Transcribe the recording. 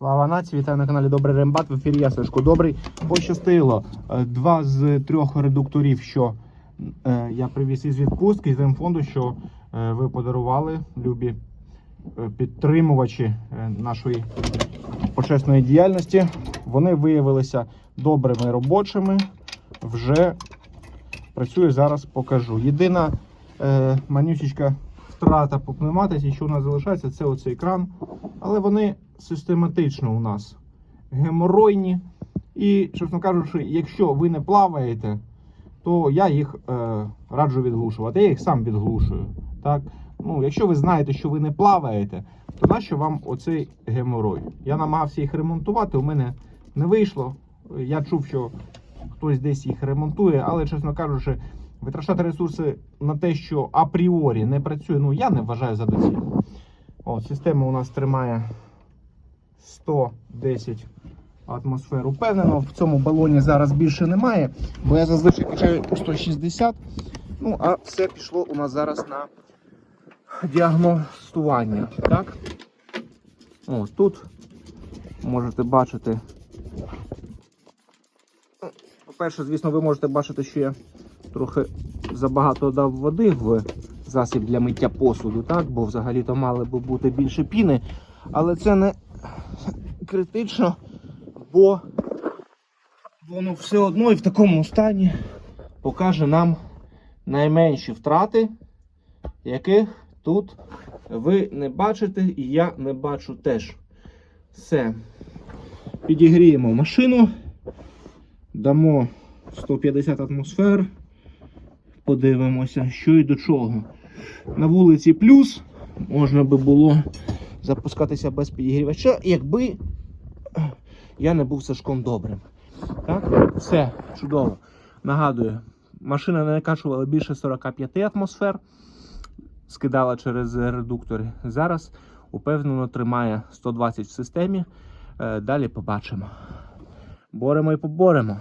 Слава нації, вітаю на каналі Добрий Рембат. В ефірі я Сашко Добрий. Пощастило. Е, Два з трьох редукторів, що е, я привіз із відпустки з фонду, що е, ви подарували, любі підтримувачі нашої почесної діяльності. Вони виявилися добрими робочими. Вже працюю зараз, покажу. Єдина манючечка втрата по пневматиці, що у нас залишається, це оцей кран. Але вони систематично у нас геморойні. І, чесно кажучи, якщо ви не плаваєте, то я їх е, раджу відглушувати. Я їх сам відглушую. Так? Ну, якщо ви знаєте, що ви не плаваєте, то нащо вам оцей геморой? Я намагався їх ремонтувати, у мене не вийшло. Я чув, що хтось десь їх ремонтує, але, чесно кажучи, витрачати ресурси на те, що апріорі не працює, ну я не вважаю за доцільне. Система у нас тримає 110 атмосфер. Упевнено, в цьому балоні зараз більше немає, бо я зазвичай качаю 160. Ну, а все пішло у нас зараз на діагностування. Так? О, тут можете бачити. Ну, По-перше, звісно, ви можете бачити, що я трохи забагато дав води в засіб для миття посуду, так? бо взагалі-то мали би бути більше піни. Але це не критично, бо воно все одно і в такому стані покаже нам найменші втрати, яких тут ви не бачите, і я не бачу теж. Все. Підігріємо машину, дамо 150 атмосфер. Подивимося, що і до чого. На вулиці плюс можна би було запускатися без підігрівача, якби я не був Сашком добрим. Так, все чудово. Нагадую, машина не накачувала більше 45 атмосфер, скидала через редуктори. Зараз упевнено тримає 120 в системі. Е, Далі побачимо. Боремо і поборемо.